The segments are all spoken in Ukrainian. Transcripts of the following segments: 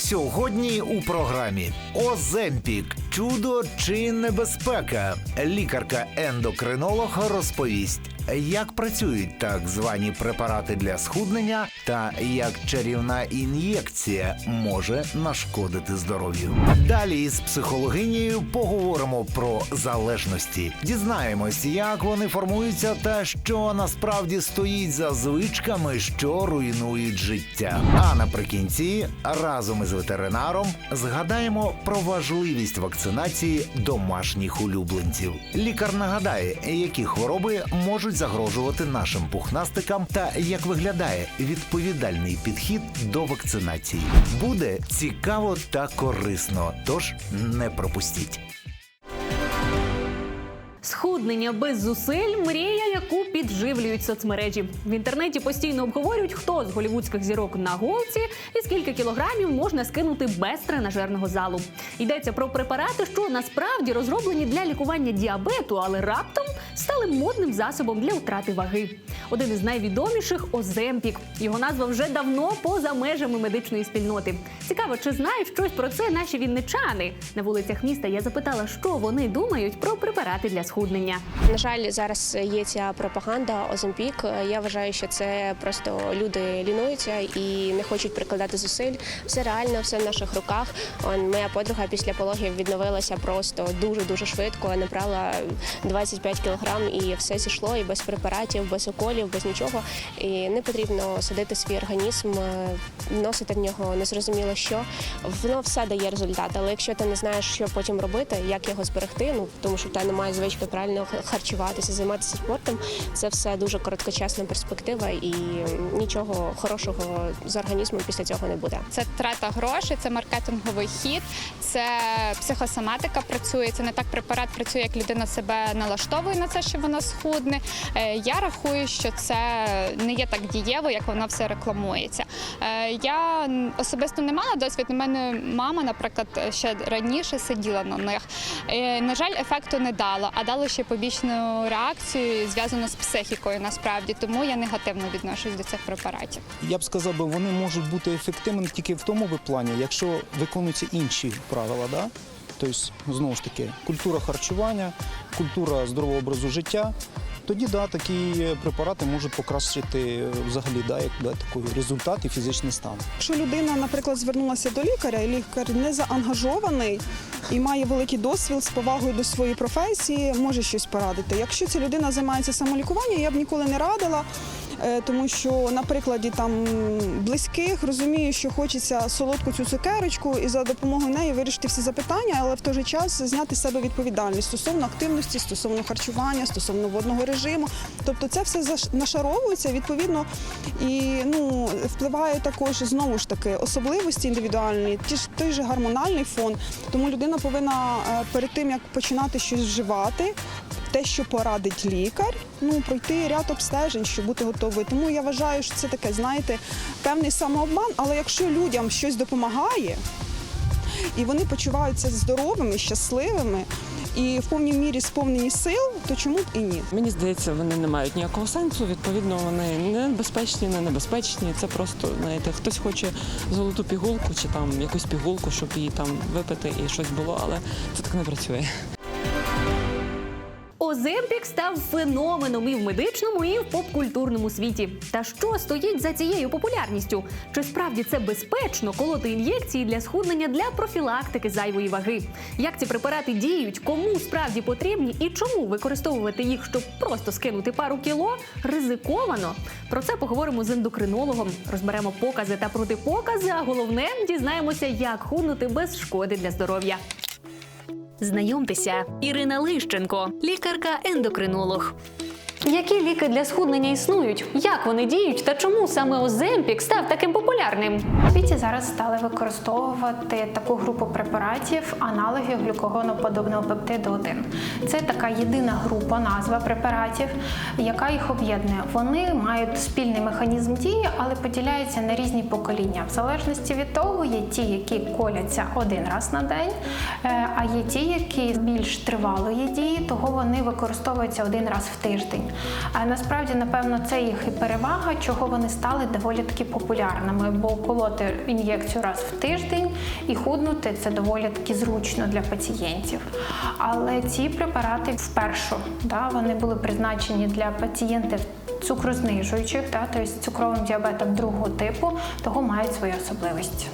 Сьогодні у програмі Оземпік, чудо чи небезпека. Лікарка-ендокринолог розповість, як працюють так звані препарати для схуднення та як чарівна ін'єкція може нашкодити здоров'ю. Далі із психологинею поговоримо про залежності. Дізнаємось, як вони формуються та що насправді стоїть за звичками, що руйнують життя. А наприкінці разом із ветеринаром згадаємо про важливість вакцинації домашніх улюбленців. Лікар нагадає, які хвороби можуть загрожувати нашим пухнастикам та як виглядає відповідальний підхід до вакцинації. Буде цікаво та корисно, тож не пропустіть. Схуднення без зусиль мрія, яку підживлюють соцмережі. В інтернеті постійно обговорюють, хто з голівудських зірок на голці і скільки кілограмів можна скинути без тренажерного залу. Йдеться про препарати, що насправді розроблені для лікування діабету, але раптом стали модним засобом для втрати ваги. Один із найвідоміших Оземпік. Його назва вже давно поза межами медичної спільноти. Цікаво, чи знають щось про це наші вінничани. На вулицях міста я запитала, що вони думають про препарати для схуднення. На жаль, зараз є ця пропаганда Оземпік. Я вважаю, що це просто люди лінуються і не хочуть прикладати зусиль. Все реально, все в наших руках. Он моя подруга після пологів відновилася просто дуже дуже швидко. Набрала 25 кілограм і все зійшло, і без препаратів, без уколів, без нічого. І не потрібно садити свій організм, е, вносити в нього незрозуміло що. Воно все дає результат. Але якщо ти не знаєш, що потім робити, як його зберегти, ну тому що в тебе немає звички правильно харчуватися, займатися спортом, це все дуже короткочасна перспектива, і нічого хорошого з організмом після цього не буде. Це трата грошей, це маркетинговий хід, це психосоматика працює. Це не так препарат працює, як людина себе налаштовує на це, що вона схудне. Е, Я рахую, що це не є так дієво, як воно все рекламується. Е, Я особисто не мала досвід. У мене мама, наприклад, ще раніше сиділа на них. Е, На жаль, ефекту не дало, а дало ще побічну реакцію, зв'язану з психікою насправді. Тому я негативно відношусь до цих препаратів. Я б сказав, вони можуть бути ефективними тільки в тому би плані, якщо виконуються інші правила. Да? Тобто, знову ж таки, культура харчування, культура здорового образу життя. Тоді да, такі препарати можуть покращити е, взагалі да, як, да, такий результат і фізичний стан. Якщо людина, наприклад, звернулася до лікаря, і лікар не заангажований і має великий досвід з повагою до своєї професії, може щось порадити. Якщо ця людина займається самолікуванням, я б ніколи не радила. Е, Тому що на прикладі там близьких розумію, що хочеться солодку цю цукерочку і за допомогою неї вирішити всі запитання, але в той же час зняти з себе відповідальність стосовно активності, стосовно харчування, стосовно водного режиму. Тобто це все нашаровується відповідно і ну впливає також знову ж таки особливості індивідуальні, ті ж той же гормональний фон. Тому людина повинна е, перед тим як починати щось вживати. Те, що порадить лікар, ну пройти ряд обстежень, щоб бути готовою. Тому я вважаю, що це таке, знаєте, певний самообман. Але якщо людям щось допомагає, і вони почуваються здоровими, щасливими і в повній мірі сповнені сил, то чому б і ні? Мені здається, вони не мають ніякого сенсу. Відповідно, вони не безпечні, не небезпечні. Це просто знаєте, хтось хоче золоту пігулку чи там якусь пігулку, щоб її там випити і щось було, але це так не працює. Оземпік став феноменом і в медичному, і в попкультурному світі. Та що стоїть за цією популярністю? Чи справді це безпечно колоти ін'єкції для схуднення для профілактики зайвої ваги? Як ці препарати діють, кому справді потрібні і чому використовувати їх, щоб просто скинути пару кіло, ризиковано? Про це поговоримо з ендокринологом. Розберемо покази та протипокази. А головне дізнаємося, як худнути без шкоди для здоров'я. Знайомтеся, Ірина Лищенко, лікарка-ендокринолог. Які ліки для схуднення існують? Як вони діють та чому саме Оземпік став таким популярним? У зараз стали використовувати таку групу препаратів аналогів глюкогоноподобного пептиду 1. Це така єдина група, назва препаратів, яка їх об'єднує. Вони мають спільний механізм дії, але поділяються на різні покоління. В залежності від того, є ті, які коляться один раз на день, е, а є ті, які більш тривалої дії, того вони використовуються один раз в тиждень. А насправді, напевно, це їх і перевага, чого вони стали доволі таки популярними, бо колоти ін'єкцію раз в тиждень і худнути це доволі таки зручно для пацієнтів. Але ці препарати вперше да, вони були призначені для пацієнтів цукрознижуючих, да, тобто цукровим діабетом другого типу, того мають свої особливості.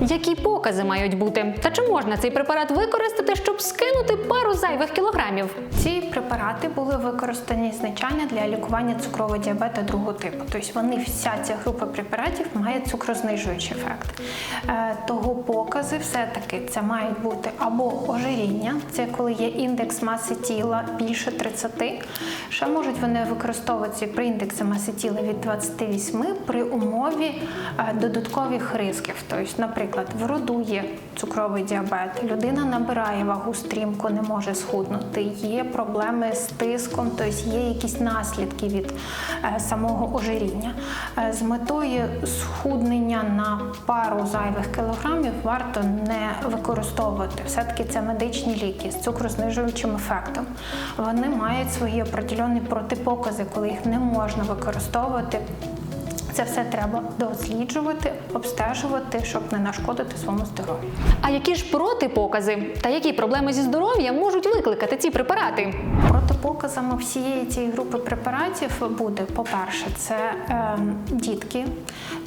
Які покази мають бути? Та чи можна цей препарат використати, щоб скинути пару зайвих кілограмів? Ці препарати були використані изначально для лікування цукрового діабету другого типу. Тобто вони вся ця група препаратів має цукрознижуючий ефект. Е, Того покази все-таки це мають бути або ожиріння, це коли є індекс маси тіла більше 30. Ще можуть вони використовуватися при індексі маси тіла від 28 при умові е, додаткових ризиків. Тобто, наприклад, в роду є цукровий діабет, людина набирає вагу стрімко, не може схуднути, є проблеми з тиском, тобто є якісь наслідки від е, самого ожиріння. Е, з метою схуднення на пару зайвих кілограмів варто не використовувати. Все-таки це медичні ліки з цукрознижуючим ефектом. Вони мають свої определені протипокази, коли їх не можна використовувати. Це все треба досліджувати, обстежувати, щоб не нашкодити своєму здоров'ю. А які ж протипокази та які проблеми зі здоров'ям можуть викликати ці препарати? Протипоказами всієї цієї групи препаратів буде, по-перше, це е, дітки,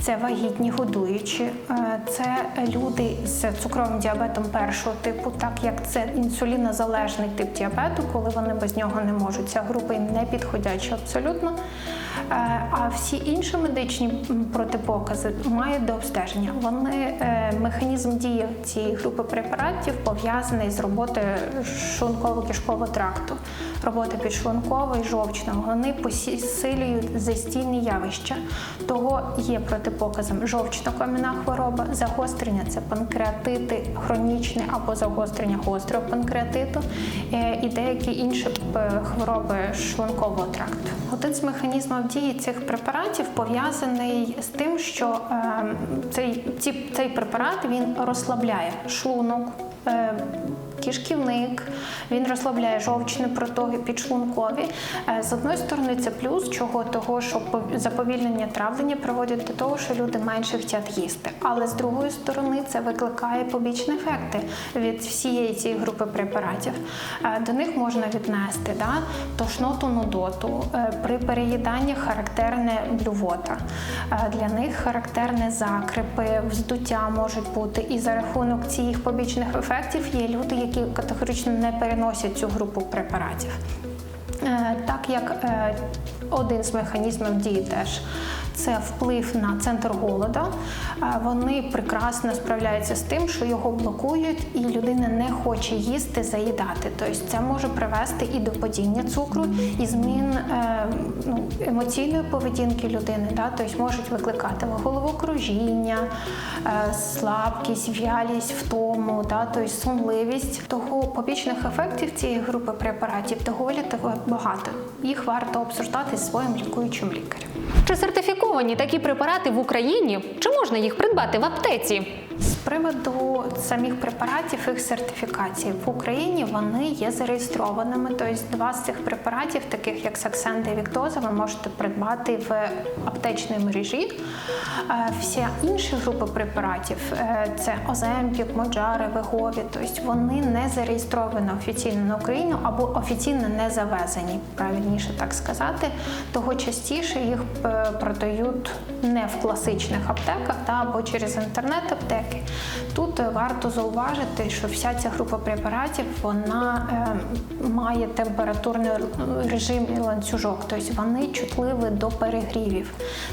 це вагітні годуючі, е, це люди з цукровим діабетом першого типу, так як це інсулінозалежний тип діабету, коли вони без нього не можуть. Ця група їм не підходяча абсолютно. Е, А всі інші медичні м, протипокази мають до обстеження. Вони е, механізм дії цієї групи препаратів пов'язаний з роботою шлунково-кишкового тракту, роботи підшлункової, жовчного. Вони посилюють застійні явища. Того є протипоказом жовчно-кам'яна хвороба, загострення це панкреатити, хронічне або загострення гострого панкреатиту е, і деякі інші е, хвороби шлункового тракту. Один з механізмів дії цих препаратів пов'язаний з тим, що е, цей, цей препарат він розслабляє шлунок. Кишківник, він розслабляє жовчні протоки підшлункові. Е, З одної сторони, це плюс, чого того, що заповільнення травлення приводить до того, що люди менше хочуть їсти. Але з другої сторони, це викликає побічні ефекти від всієї цієї групи препаратів. Е, До них можна віднести да, тошноту, нудоту, е, при переїданні характерне блювота. Для них характерне закрипи, вздуття можуть бути. І за рахунок цих побічних ефектів є люди, які категорично не переносять цю групу препаратів. Е, Так як е, один з механізмів дії теж це вплив на центр голода, е, вони прекрасно справляються з тим, що його блокують, і людина не хоче їсти, заїдати. Тобто це може привести і до падіння цукру, і змін е, ну, емоційної поведінки людини. Да? Тобто можуть викликати головокружіння, е, слабкість, в'ялість, втому, да? тобто сонливість. Того побічних ефектів цієї групи препаратів доволі багато. Їх варто обсуждати зі своїм лікуючим лікарем. Чи сертифіковані такі препарати в Україні? Чи можна їх придбати в аптеці? З приводу самих препаратів, їх сертифікації в Україні вони є зареєстрованими. Тобто два з цих препаратів, таких як Саксенда і Віктоза, ви можете придбати в аптечній мережі. Е, Всі інші групи препаратів е, це Оземпік, Моджари, Вегові, тобто вони не зареєстровані офіційно на Україну або офіційно не завезені, правильніше так сказати. Того частіше їх продають не в класичних аптеках та або через інтернет-аптеки. Тут е, варто зауважити, що вся ця група препаратів вона е, має температурний режим і ланцюжок, тобто вони чутливі до перегрівів.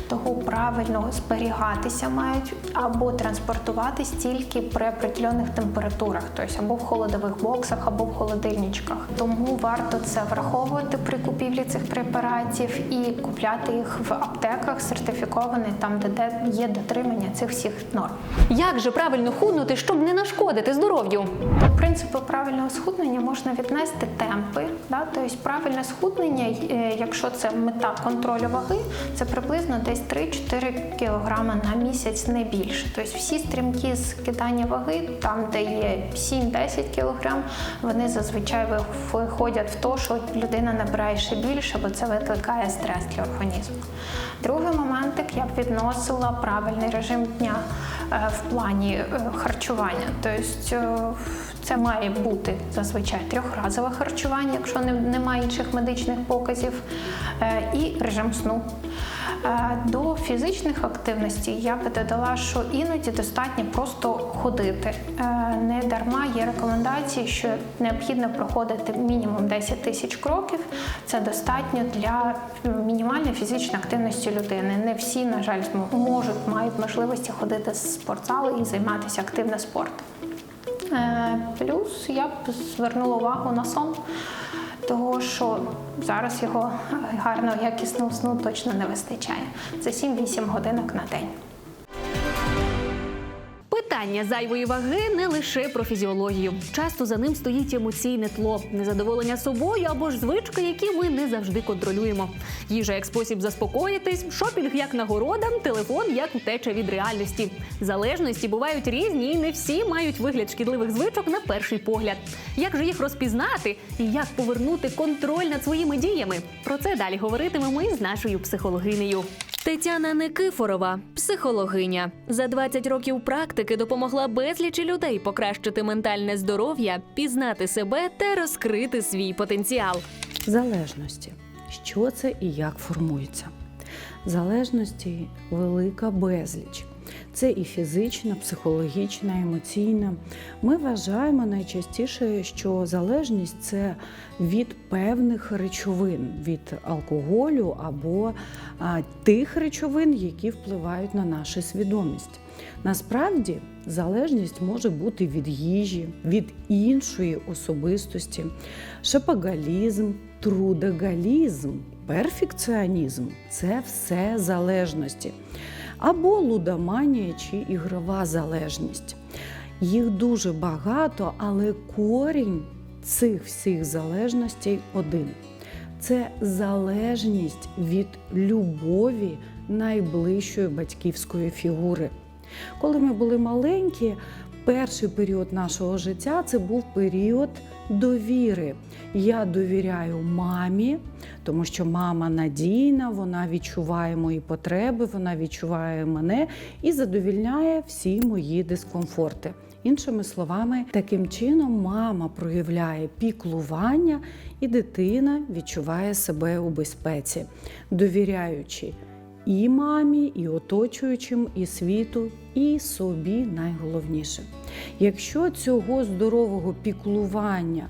Того правильно зберігатися мають або транспортуватись тільки при определених температурах, тобто або в холодових боксах, або в холодильничках. Тому варто це враховувати при купівлі цих препаратів і купляти їх в аптеках сертифікованих, там де- є дотримання цих всіх норм. Як же правильно худнути, щоб не нашкодити здоров'ю? До принципу правильного схуднення можна віднести темпи. Да? Тобто правильне схуднення, е, якщо це мета контролю ваги, це приблизно десь 3-4 кг на місяць не більше. Тобто всі стрімкі скидання ваги, там де є 7-10 кг, вони зазвичай виходять в те, що людина набирає ще більше, бо це викликає стрес для організму. Другий моментик я б відносила правильний режим дня е, в плані е, харчування. Тобто е, це має бути зазвичай трьохразове харчування, якщо немає інших медичних показів, і режим сну. Е, До фізичних активностей я би додала, що іноді достатньо просто ходити. Е, Не дарма є рекомендації, що необхідно проходити мінімум 10 тисяч кроків. Це достатньо для мінімальної фізичної активності людини. Не всі, на жаль, можуть мають можливості ходити з спортзалу і займатися активно спортом. Е, Плюс я б звернула увагу на сон, того що зараз його гарного якісного сну точно не вистачає. Це 7-8 годинок на день. Питання зайвої ваги не лише про фізіологію. Часто за ним стоїть емоційне тло, незадоволення собою або ж звички, які ми не завжди контролюємо. Їжа як спосіб заспокоїтись, шопінг як нагорода, телефон як утеча від реальності. Залежності бувають різні, і не всі мають вигляд шкідливих звичок на перший погляд. Як же їх розпізнати і як повернути контроль над своїми діями? Про це далі говоритимемо із нашою психологинею. Тетяна Никифорова, психологиня, за 20 років практики допомогла безлічі людей покращити ментальне здоров'я, пізнати себе та розкрити свій потенціал. Залежності. Що це і як формується? Залежності велика безліч. Це і фізична, психологічна, емоційна. Ми вважаємо найчастіше, що залежність це від певних речовин, від алкоголю або тих речовин, які впливають на нашу свідомість. Насправді залежність може бути від їжі, від іншої особистості, шапоголізм, трудоголізм, перфекціонізм це все залежності. Або лудоманія чи ігрова залежність. Їх дуже багато, але корінь цих всіх залежностей один. Це залежність від любові найближчої батьківської фігури. Коли ми були маленькі, перший період нашого життя це був період довіри. Я довіряю мамі, тому що мама надійна, вона відчуває мої потреби, вона відчуває мене і задовільняє всі мої дискомфорти. Іншими словами, таким чином мама проявляє піклування, і дитина відчуває себе у безпеці, довіряючи і мамі, і оточуючим, і світу, і собі найголовніше. Якщо цього здорового піклування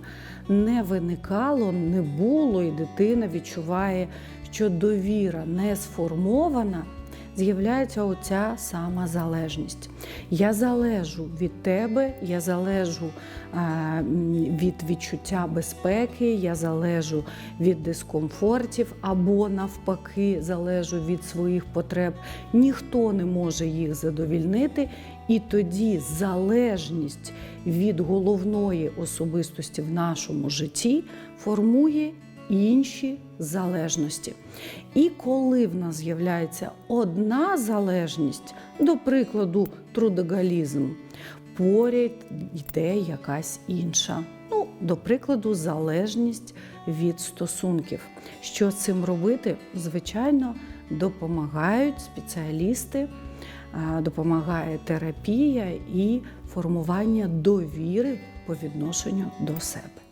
не виникало, не було, і дитина відчуває, що довіра не сформована, з'являється оця сама залежність. Я залежу від тебе, я залежу е, від відчуття безпеки, я залежу від дискомфортів або навпаки залежу від своїх потреб. Ніхто не може їх задовільнити, і тоді залежність від головної особистості в нашому житті формує інші залежності. І коли в нас з'являється одна залежність, до прикладу, трудоголізм, поряд йде якась інша. Ну, до прикладу, залежність від стосунків. Що цим робити? Звичайно, допомагають спеціалісти, допомагає терапія і формування довіри по відношенню до себе.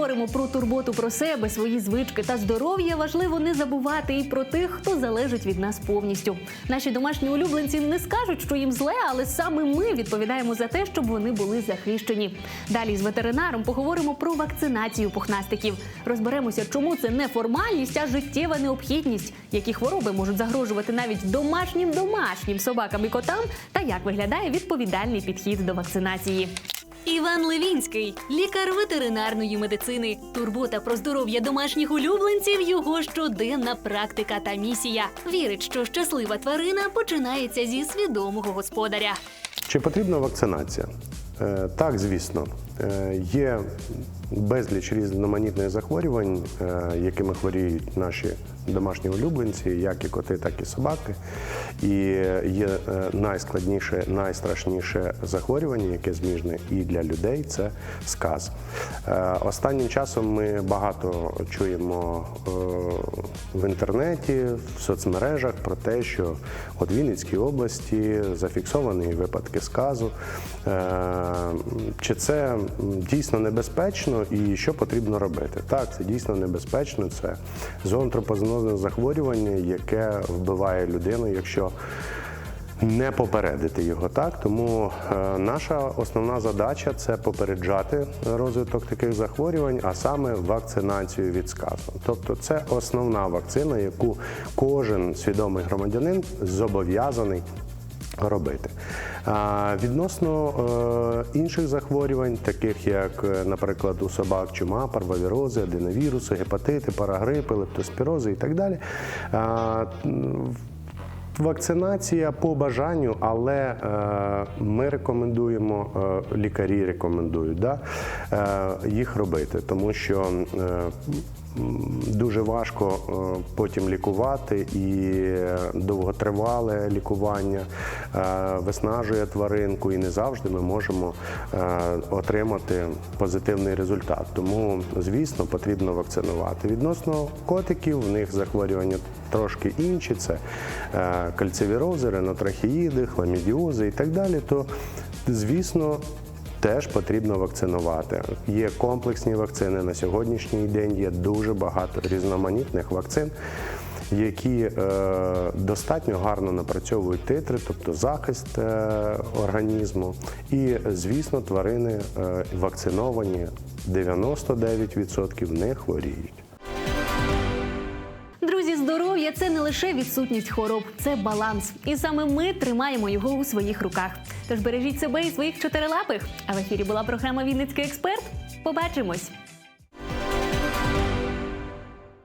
Говоримо про турботу про себе, свої звички та здоров'я, важливо не забувати і про тих, хто залежить від нас повністю. Наші домашні улюбленці не скажуть, що їм зле, але саме ми відповідаємо за те, щоб вони були захищені. Далі з ветеринаром поговоримо про вакцинацію пухнастиків. Розберемося, чому це не формальність, а життєва необхідність, які хвороби можуть загрожувати навіть домашнім домашнім собакам і котам, та як виглядає відповідальний підхід до вакцинації. Іван Левінський, лікар ветеринарної медицини. Турбота про здоров'я домашніх улюбленців його щоденна практика та місія. Вірить, що щаслива тварина починається зі свідомого господаря. Чи потрібна вакцинація? Е, Так, звісно. Е, Є безліч різноманітних захворювань, е, якими хворіють наші домашні улюбленці, як і коти, так і собаки. І є е, найскладніше, найстрашніше захворювання, яке зміжне і для людей це сказ. Е, Останнім часом ми багато чуємо е, в інтернеті, в соцмережах про те, що от Вінницькій області зафіксовані випадки сказу. Е, Чи це дійсно небезпечно і що потрібно робити? Так, це дійсно небезпечно. Це зоонтропознозне захворювання, яке вбиває людину, якщо не попередити його так. Тому е, наша основна задача це попереджати розвиток таких захворювань, а саме вакцинацію від сказу. Тобто, це основна вакцина, яку кожен свідомий громадянин зобов'язаний робити. Відносно е, інших захворювань, таких як, е, наприклад, у собак чума, парвовірози, аденовіруси, гепатити, парагрипи, лептоспірози і так далі. Вакцинація по бажанню, але е, ми рекомендуємо, лікарі рекомендують да, їх робити, тому що дуже важко е, потім лікувати і довготривале лікування е, виснажує тваринку, і не завжди ми можемо е, отримати позитивний результат. Тому, звісно, потрібно вакцинувати. Відносно котиків, в них захворювання трошки інші, це е, кальцивірози, ренотрахеїди, хламідіози і так далі, то звісно. Теж потрібно вакцинувати. Є комплексні вакцини на сьогоднішній день. Є дуже багато різноманітних вакцин, які е, достатньо гарно напрацьовують титри, тобто захист е, організму. І, звісно, тварини е, вакциновані 99% не хворіють. Лише відсутність хвороб, це баланс. І саме ми тримаємо його у своїх руках. Тож бережіть себе і своїх чотирилапих. А в ефірі була програма Вінницький експерт. Побачимось!